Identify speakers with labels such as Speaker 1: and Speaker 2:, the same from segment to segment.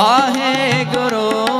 Speaker 1: ਵਾਹਿਗੁਰੂ।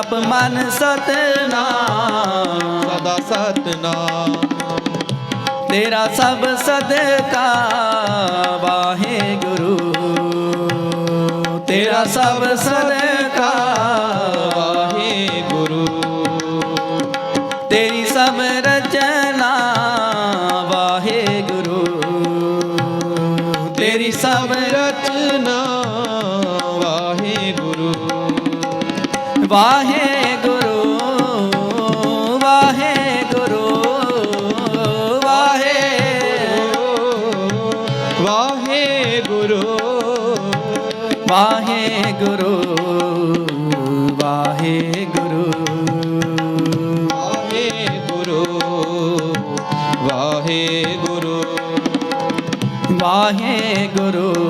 Speaker 1: ਜਪ ਮਨ ਸਤਨਾਮ।
Speaker 2: ਸਦਾ ਸਤਨਾਮ।
Speaker 1: ਤੇਰਾ ਸਭ ਸਦਕਾ ਵਾਹਿਗੁਰੂ ਤੇਰਾ ਸਭ ਸਦਕਾ
Speaker 2: ਵਾਹਿਗੁਰੂ
Speaker 1: ਤੇਰੀ ਸਭ ਰਚਨਾ
Speaker 2: ਵਾਹਿਗੁਰੂ ਵਾਹਿਗੁਰੂ
Speaker 1: ਵਾਹਿਗੁਰੂ ਵਾਹਿਗੁਰੂ
Speaker 2: ਵਾਹਿਗੁਰੂ ਵਾਹਿਗੁਰੂ
Speaker 1: ਵਾਹਿਗੁਰੂ ਵਾਹਿਗੁਰੂ
Speaker 2: ਵਾਹਿਗੁਰੂ